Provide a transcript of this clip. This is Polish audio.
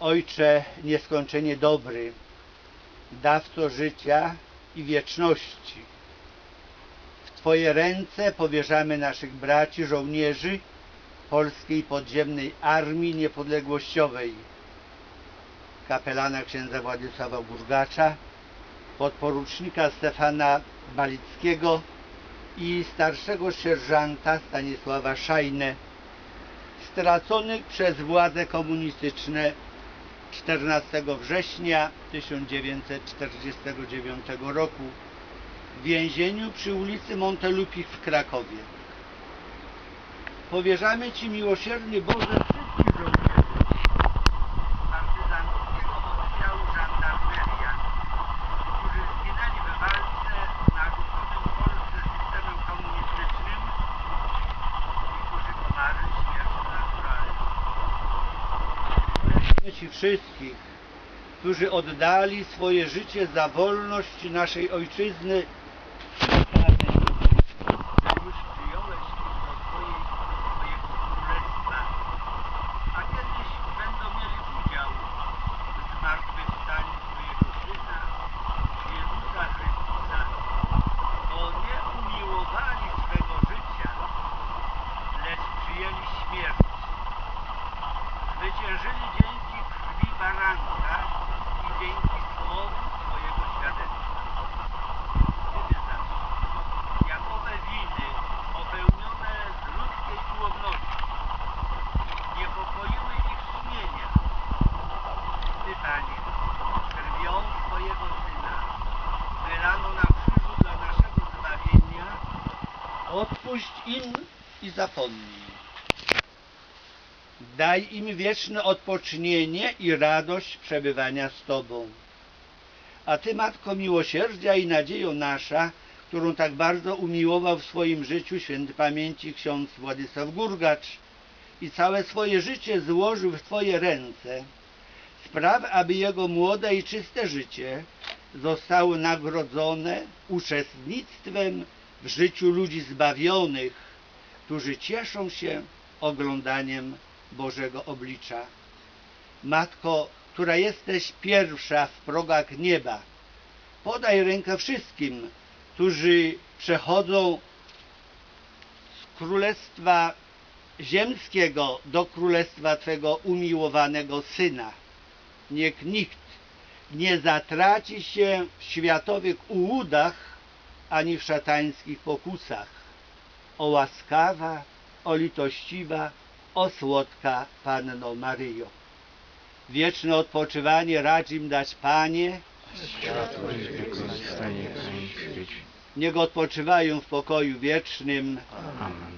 Ojcze nieskończenie dobry, dawco życia i wieczności. W Twoje ręce powierzamy naszych braci żołnierzy Polskiej Podziemnej Armii Niepodległościowej, kapelana księdza Władysława Burgacza, podporucznika Stefana Balickiego i starszego sierżanta Stanisława Szajnę, straconych przez władze komunistyczne 14 września 1949 roku w więzieniu przy ulicy Montelupich w Krakowie. Powierzamy Ci miłosierny Boże Ci wszystkich, którzy oddali swoje życie za wolność naszej ojczyzny. Zwyciężyli baranka i dzięki słowu swojego świadectwa. Ciebie zaś, jakowe winy popełnione z ludzkiej ułomności niepokoiły ich sumienia. Ty, Panie, krwią swojego Syna wylano na krzyżu dla naszego zbawienia, odpuść im i zapomnij. Daj im wieczne odpocznienie i radość przebywania z Tobą. A Ty, Matko Miłosierdzia i nadzieją nasza, którą tak bardzo umiłował w swoim życiu święty pamięci ksiądz Władysław Gurgacz i całe swoje życie złożył w Twoje ręce, spraw, aby jego młode i czyste życie zostało nagrodzone uczestnictwem w życiu ludzi zbawionych, którzy cieszą się oglądaniem Bożego oblicza. Matko, która jesteś pierwsza w progach nieba, podaj rękę wszystkim, którzy przechodzą z królestwa ziemskiego do królestwa Twego umiłowanego Syna. Niech nikt nie zatraci się w światowych ułudach ani w szatańskich pokusach. O łaskawa, o litościwa, o słodka Panno Maryjo. Wieczne odpoczywanie racz im dać Panie, świeci. niech odpoczywają w pokoju wiecznym. Amen.